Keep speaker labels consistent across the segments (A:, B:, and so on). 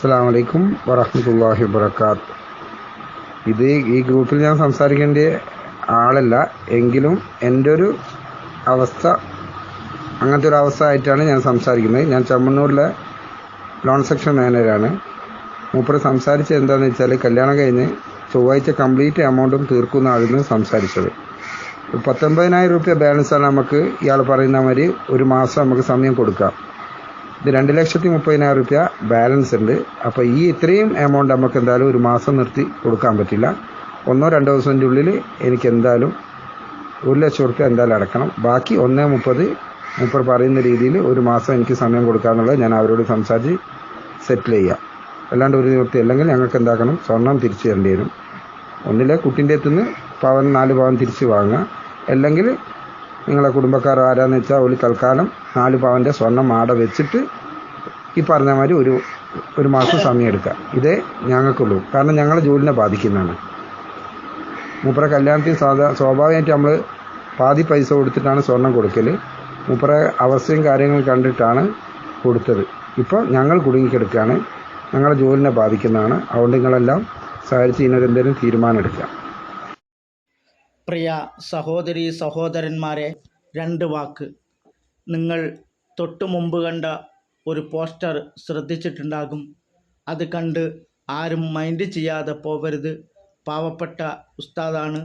A: അസ്സാം വലൈക്കും വറഹമത്തല്ലാഹി വബർക്കാത്ത് ഇത് ഈ ഗ്രൂപ്പിൽ ഞാൻ സംസാരിക്കേണ്ട ആളല്ല എങ്കിലും എന്റെ ഒരു അവസ്ഥ അങ്ങനത്തെ ഒരു അവസ്ഥ ആയിട്ടാണ് ഞാൻ സംസാരിക്കുന്നത്. ഞാൻ ചമ്മണ്ണൂരിലെ ലോൺ സെക്ഷൻ മാനേജറാണ്. മൂപ്പർ സംസാരിച്ചത് എന്താണെന്ന് വെച്ചാൽ കല്യാണം കഴിഞ്ഞ് ചൊവ്വാഴ്ച കംപ്ലീറ്റ് എമൗണ്ടും തീർക്കുന്ന ആളിന്ന് സംസാരിച്ചത്. പത്തൊമ്പതിനായിരം രൂപ ബാലൻസാണ് നമുക്ക് ഇയാൾ പറയുന്ന മാതിരി ഒരു മാസം നമുക്ക് സമയം കൊടുക്കാം. ഇത് രണ്ട് ലക്ഷത്തി മുപ്പതിനായിരം റുപ്യ ബാലൻസ് ഉണ്ട്. അപ്പോൾ ഈ ഇത്രയും എമൗണ്ട് നമുക്ക് എന്തായാലും ഒരു മാസം നിർത്തി കൊടുക്കാൻ പറ്റില്ല. ഒന്നോ രണ്ടോ ദിവസത്തിന്റെ ഉള്ളിൽ എനിക്ക് എന്തായാലും ഒരു ലക്ഷം റുപ്യ എന്തായാലും അടക്കണം. ബാക്കി ഒന്നേ മുപ്പത് മുപ്പത് പറയുന്ന രീതിയിൽ ഒരു മാസം എനിക്ക് സമയം കൊടുക്കാമെന്നുള്ളത് ഞാൻ അവരോട് സംസാരിച്ച് സെറ്റിൽ ചെയ്യാം. അല്ലാണ്ട് ഒരു നിവൃത്തി അല്ലെങ്കിൽ ഞങ്ങൾക്ക് എന്താക്കണം? സ്വർണം തിരിച്ചു തരേണ്ടി വരും. ഒന്നിലെ കുട്ടീന്റെ അടുത്തുനിന്ന് പവൻ നാല് പവൻ തിരിച്ച് വാങ്ങുക. അല്ലെങ്കിൽ നിങ്ങളെ കുടുംബക്കാർ ആരാന്ന് വെച്ചാൽ ഒരു തൽക്കാലം നാല് പവന്റെ സ്വർണം ആടെ വെച്ചിട്ട് ഈ പറഞ്ഞ മാതിരി ഒരു ഒരു മാസം സമയം എടുക്കുക ഇതേ ഞങ്ങൾക്കുള്ളൂ. കാരണം ഞങ്ങളെ ജോലിനെ ബാധിക്കുന്നതാണ്. മൂപ്പറ കല്യാണത്തിന് സാധാ സ്വാഭാവികമായിട്ട് നമ്മൾ പാതി പൈസ കൊടുത്തിട്ടാണ് സ്വർണം കൊടുക്കൽ മൂപ്പറ അവസ്ഥയും കാര്യങ്ങൾ കണ്ടിട്ടാണ് കൊടുത്തത്. ഇപ്പോൾ ഞങ്ങൾ കുടുങ്ങിക്കെടുക്കുകയാണ് ഞങ്ങളെ ജോലിനെ ബാധിക്കുന്നതാണ്. അതുകൊണ്ട് നിങ്ങളെല്ലാം സഹകരിച്ച് ഇതിനൊരെന്തെങ്കിലും തീരുമാനം എടുക്കുക
B: പ്രിയ സഹോദരി സഹോദരന്മാരെ രണ്ട് വാക്ക്. നിങ്ങൾ തൊട്ടു മുമ്പ് കണ്ട ഒരു പോസ്റ്റർ ശ്രദ്ധിച്ചിട്ടുണ്ടാകും. അത് കണ്ട് ആരും മൈൻഡ് ചെയ്യാതെ പോവരുത്. പാവപ്പെട്ട ഉസ്താദാണ്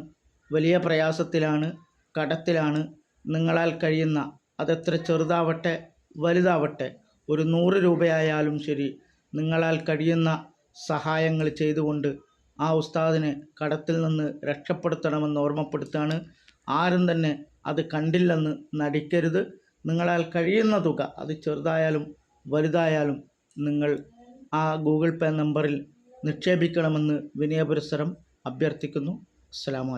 B: വലിയ പ്രയാസത്തിലാണ് കടത്തിലാണ്. നിങ്ങളാൽ കഴിയുന്ന അതെത്ര ചെറുതാവട്ടെ വലുതാവട്ടെ ഒരു നൂറ് രൂപയായാലും ശരി. നിങ്ങളാൽ കഴിയുന്ന സഹായങ്ങൾ ചെയ്തുകൊണ്ട് ആ ഉസ്താദിനെ കടത്തിൽ നിന്ന് രക്ഷപ്പെടുത്തണമെന്ന് ഓർമ്മപ്പെടുത്താണ് ആരും തന്നെ അത് കണ്ടില്ലെന്ന് നടിക്കരുത്. നിങ്ങളാൽ കഴിയുന്ന തുക അത് ചെറുതായാലും വലുതായാലും നിങ്ങൾ ആ ഗൂഗിൾ പേ നമ്പറിൽ നിക്ഷേപിക്കണമെന്ന് വിനയപുരസരം അഭ്യർത്ഥിക്കുന്നു. അസ്സാം